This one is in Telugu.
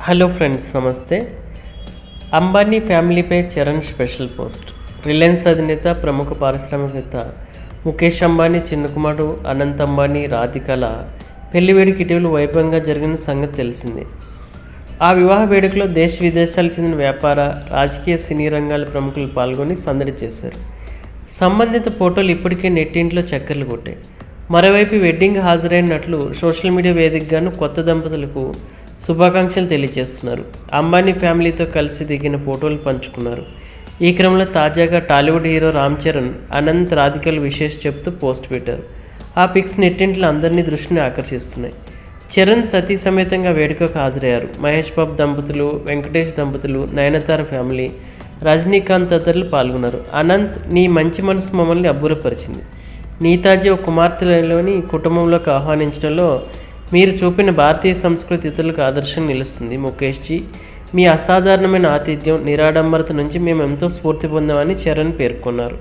హలో ఫ్రెండ్స్ నమస్తే. అంబానీ ఫ్యామిలీపై చరణ్ స్పెషల్ పోస్ట్. రిలయన్స్ అధినేత ప్రముఖ పారిశ్రామికవేత్త ముఖేష్ అంబానీ చిన్న కుమారుడు అనంత్ అంబానీ రాధికల పెళ్ళి వేడుక ఇటీవల వైభవంగా జరిగిన సంగతి తెలిసిందే. ఆ వివాహ వేడుకలో దేశ విదేశాలకు చెందిన వ్యాపార రాజకీయ సినీ రంగాల ప్రముఖులు పాల్గొని సందడి చేశారు. సంబంధిత ఫోటోలు ఇప్పటికే నెట్టింట్లో చక్కర్లు కొట్టాయి. మరోవైపు వెడ్డింగ్ హాజరైనట్లు సోషల్ మీడియా వేదికగాను కొత్త దంపతులకు శుభాకాంక్షలు తెలియజేస్తున్నారు. అంబానీ ఫ్యామిలీతో కలిసి దిగిన ఫోటోలు పంచుకున్నారు. ఈ క్రమంలో తాజాగా టాలీవుడ్ హీరో రామ్ చరణ్ అనంత్ రాధికలు విశేష చెప్తూ పోస్ట్ పెట్టారు. ఆ పిక్స్ నెట్టింట్లో అందరినీ దృష్టిని ఆకర్షిస్తున్నాయి. చరణ్ సతీ సమేతంగా వేడుకకు హాజరయ్యారు. మహేష్ బాబు దంపతులు వెంకటేష్ దంపతులు నయనతార ఫ్యామిలీ రజనీకాంత్ తదితరులు పాల్గొన్నారు. అనంత్ నీ మంచి మనసు మమ్మల్ని అబ్బురపరిచింది. నీతాజీ ఒక కుమార్తెలోని కుటుంబంలోకి ఆహ్వానించడంలో మీరు చూపిన భారతీయ సంస్కృతి ఇతరులకు ఆదర్శం నిలుస్తుంది. ముఖేష్జీ మీ అసాధారణమైన ఆతిథ్యం నిరాడంబరత నుంచి మేము ఎంతో స్ఫూర్తి పొందామని చరణ్ పేర్కొన్నారు.